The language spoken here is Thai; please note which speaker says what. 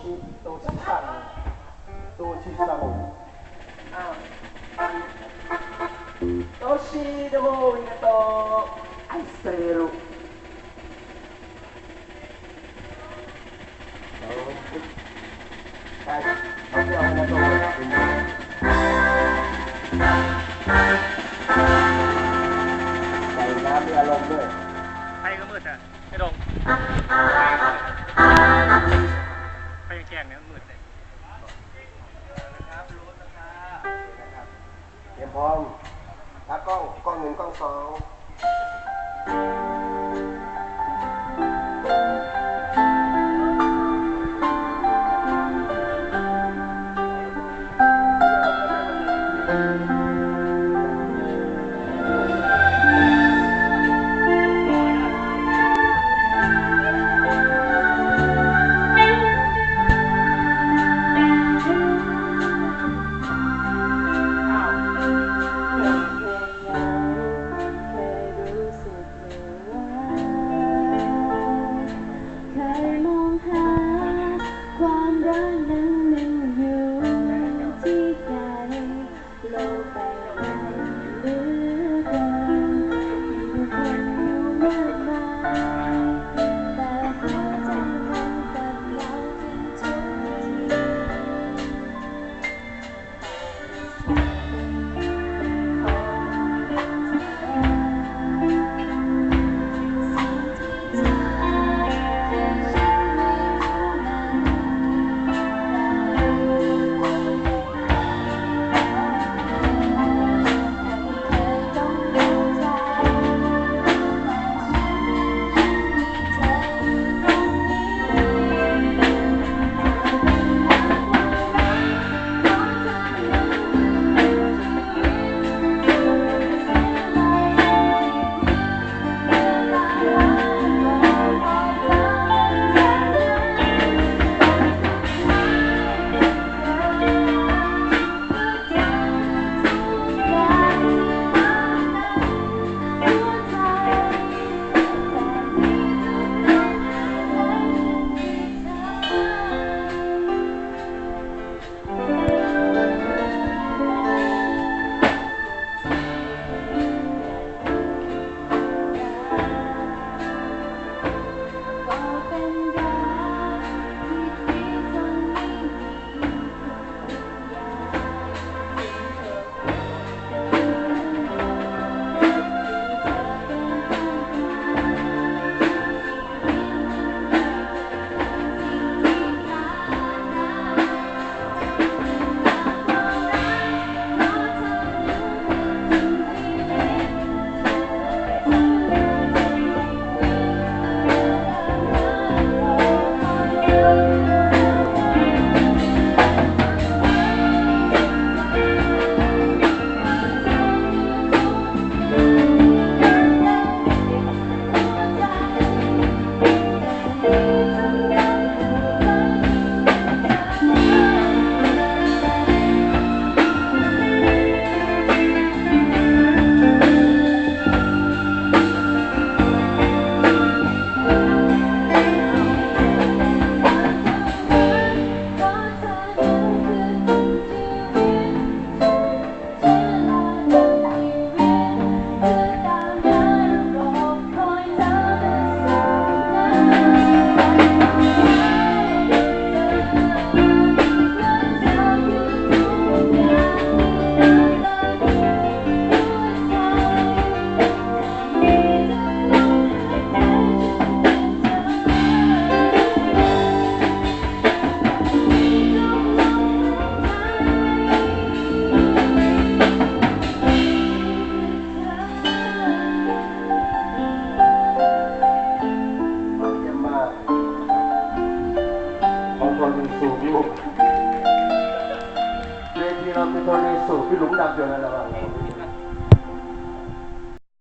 Speaker 1: ชิโตชิสังโตชิสังอ้าวโตชิโดริกาโตอสเตเรโรใช่ไม่เด้ตัวใส่น้ำมีอารมณ์ด้วย
Speaker 2: ใครก็มืดอะไอ้ดง เนี่ยมันมืดเลย
Speaker 1: เตรียมพร้อมตากล้องกล้องหนึ่งกล้องสอง เของคนสูบอยู่เวทีเราเป็นคนสูบพี่หลุมดำอยู่นั่นแหละบ้าง